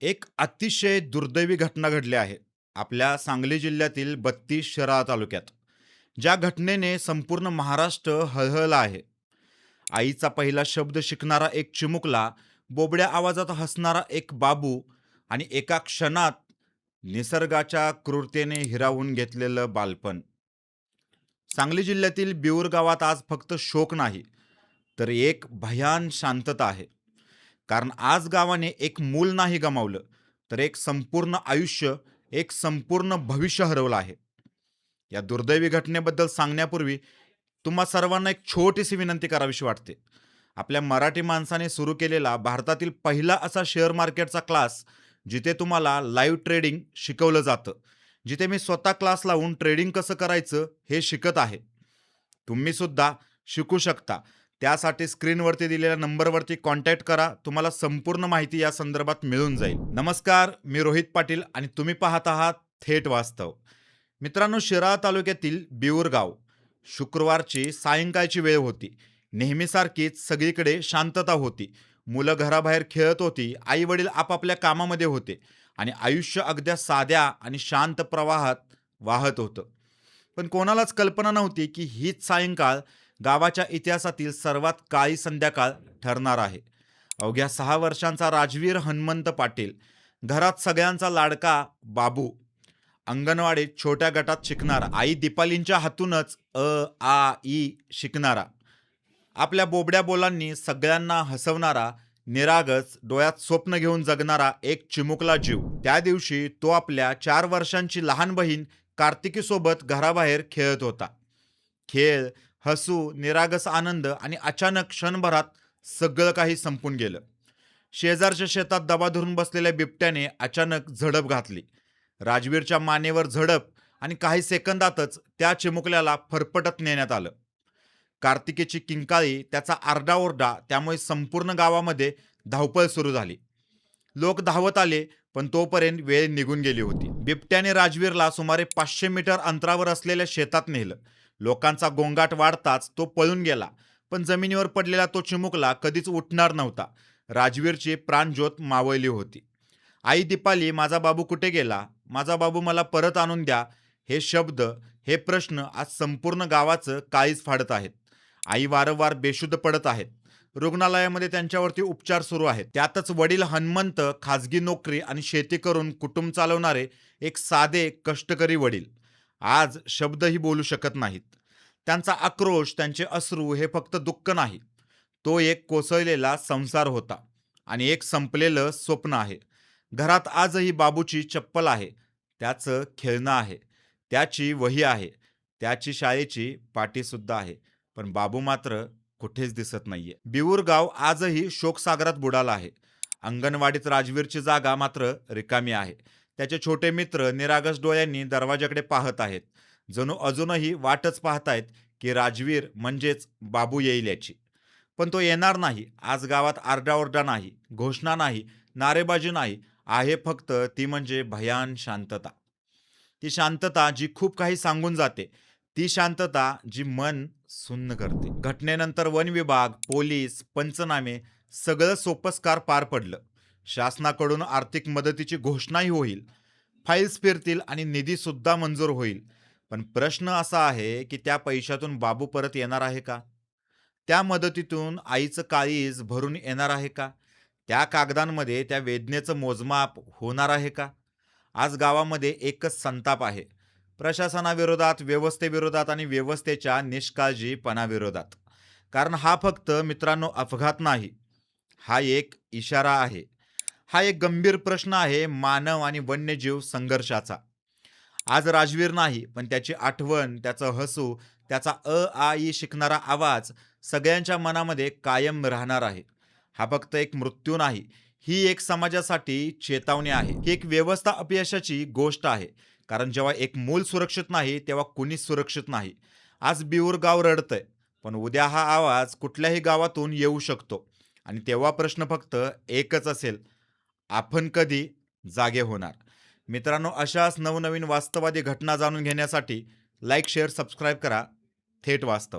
एक अतिशय दुर्दैवी घटना घडली आहे. आपल्या सांगली जिल्ह्यातील बत्तीस शहरा तालुक्यात. ज्या घटनेने संपूर्ण महाराष्ट्र हळहळला आहे. आईचा पहिला शब्द शिकणारा एक चिमुकला बोबड्या आवाजात हसणारा एक बाबू आणि एका क्षणात निसर्गाच्या क्रूरतेने हिरावून घेतलेलं बालपण. सांगली जिल्ह्यातील बिऊर गावात आज फक्त शोक नाही तर एक भयान शांतता आहे. कारण आज गावाने एक मूल नाही गमावलं तर एक संपूर्ण आयुष्य एक संपूर्ण भविष्य हरवलं आहे. या दुर्दैवी घटनेबद्दल सांगण्यापूर्वी तुम्हा सर्वांना एक छोटीशी विनंती करावीशी वाटते. आपल्या मराठी माणसाने सुरू केलेला भारतातील पहिला असा शेअर मार्केटचा क्लास जिथे तुम्हाला लाईव्ह ट्रेडिंग शिकवलं जातं जिथे मी स्वतः क्लास लावून ट्रेडिंग कसं करायचं हे शिकत आहे. तुम्ही सुद्धा शिकू शकता. त्यासाठी स्क्रीनवरती दिलेल्या नंबरवरती कॉन्टॅक्ट करा. तुम्हाला संपूर्ण माहिती या संदर्भात मिळून जाईल. नमस्कार मी रोहित पाटील आणि तुम्ही पाहत आहात थेट वास्तव. मित्रांनो शिराळा तालुक्यातील बिऊर गाव शुक्रवारची सायंकाळची वेळ होती. नेहमीसारखीच सगळीकडे शांतता होती. मुलं घराबाहेर खेळत होती. आई वडील आपापल्या कामामध्ये होते आणि आयुष्य अगद्या साध्या आणि शांत प्रवाहात वाहत होतं. पण कोणालाच कल्पना नव्हती की हीच सायंकाळ गावाच्या इतिहासातील सर्वात काळी संध्याकाळ ठरणार आहे. अवघ्या सहा वर्षांचा राजवीर हनुमंत पाटील घरात सगळ्यांचा लाडका बाबू अंगणवाडीत छोट्या गटात शिकणारा आई दीपालींच्या हातूनच अ आ ई शिकणारा आपल्या बोबड्या बोलांनी सगळ्यांना हसवणारा निरागस डोळ्यात स्वप्न घेऊन जगणारा एक चिमुकला जीव. त्या दिवशी तो आपल्या चार वर्षांची लहान बहीण कार्तिकीसोबत घराबाहेर खेळत होता. खेळ हसू निरागस आनंद आणि अचानक क्षणभरात सगळं काही संपून गेलं. शेजारच्या शेतात दबा धरून बसलेल्या बिबट्याने अचानक झडप घातली. राजवीरच्या मानेवर झडप आणि काही सेकंदातच त्या चिमुकल्याला फरफटत नेण्यात आलं. कार्तिकेची किंकाळी त्याचा आरडाओरडा त्यामुळे संपूर्ण गावामध्ये धावपळ सुरू झाली. लोक धावत आले पण तोपर्यंत वेळ निघून गेली होती. बिबट्याने राजवीरला सुमारे पाचशे मीटर अंतरावर असलेल्या शेतात नेलं. लोकांचा गोंगाट वाढताच तो पळून गेला. पण जमिनीवर पडलेला तो चिमुकला कधीच उठणार नव्हता. राजवीरची प्राणज्योत मावळली होती. आई दीपाली माझा बाबू कुठे गेला? माझा बाबू मला परत आणून द्या. हे शब्द हे प्रश्न आज संपूर्ण गावाचं काळीच फाडत आहेत. आई वारंवार बेशुद्ध पडत आहेत. रुग्णालयामध्ये त्यांच्यावरती उपचार सुरू आहेत. त्यातच वडील हनुमंत खाजगी नोकरी आणि शेती करून कुटुंब चालवणारे एक साधे कष्टकरी वडील. आज शब्दही बोलू शकत नाहीत. त्यांचा आक्रोश त्यांचे अश्रू हे फक्त दुःख नाही. तो एक कोसळलेला संसार होता आणि एक संपलेलं स्वप्न आहे. घरात आजही बाबूची चप्पल आहे. त्याचं खेळणं आहे. त्याची वही आहे. त्याची शाळेची पाटीसुद्धा आहे. पण बाबू मात्र कुठेच दिसत नाहीये. बिऊर गाव आजही शोकसागरात बुडाला आहे. अंगणवाडीत राजवीरची जागा मात्र रिकामी आहे. त्याचे छोटे मित्र निरागस डोळ्यांनी दरवाजाकडे पाहत आहेत. जणू अजूनही वाटच पाहतायत की राजवीर म्हणजेच बाबू येईल याची. पण तो येणार नाही. आज गावात आरडाओरडा नाही घोषणा नाही नारेबाजी नाही. आहे फक्त ती म्हणजे भयान शांतता. ती शांतता जी खूप काही सांगून जाते. ती शांतता जी मन सुन्न करते. घटनेनंतर वन विभाग पोलीस पंचनामे सगळं सोपस्कार पार पडलं. शासनाकडून आर्थिक मदतीची घोषणाही होईल फाईल्स फिरतील आणि निधीसुद्धा मंजूर होईल. पण प्रश्न असा आहे की त्या पैशातून बाबू परत येणार आहे का? त्या मदतीतून आईचं काळीज भरून येणार आहे का? त्या कागदांमध्ये त्या वेदनेचं मोजमाप होणार आहे का? आज गावामध्ये एकच संताप आहे. प्रशासनाविरोधात व्यवस्थेविरोधात आणि व्यवस्थेच्या निष्काळजीपणाविरोधात. कारण हा फक्त मित्रांनो अपघात नाही. हा एक इशारा आहे. हा एक गंभीर प्रश्न आहे मानव आणि वन्यजीव संघर्षाचा. आज राजवीर नाही पण त्याची आठवण त्याचं हसू त्याचा अ आ ई शिकणारा आवाज सगळ्यांच्या मनामध्ये कायम राहणार आहे. हा फक्त एक मृत्यू नाही ही एक समाजासाठी चेतावणी आहे. ही एक व्यवस्था अपयशाची गोष्ट आहे. कारण जेव्हा एक मूल सुरक्षित नाही तेव्हा कुणीच सुरक्षित नाही. आज बिऊर गाव रडतंय पण उद्या हा आवाज कुठल्याही गावातून येऊ शकतो. आणि तेव्हा प्रश्न फक्त एकच असेल आपण कधी जागे होणार. मित्रांनो अशाच नवनवीन वास्तवादी घटना जाणून घेण्यासाठी लाईक शेअर सबस्क्राईब करा. थेट वास्तव.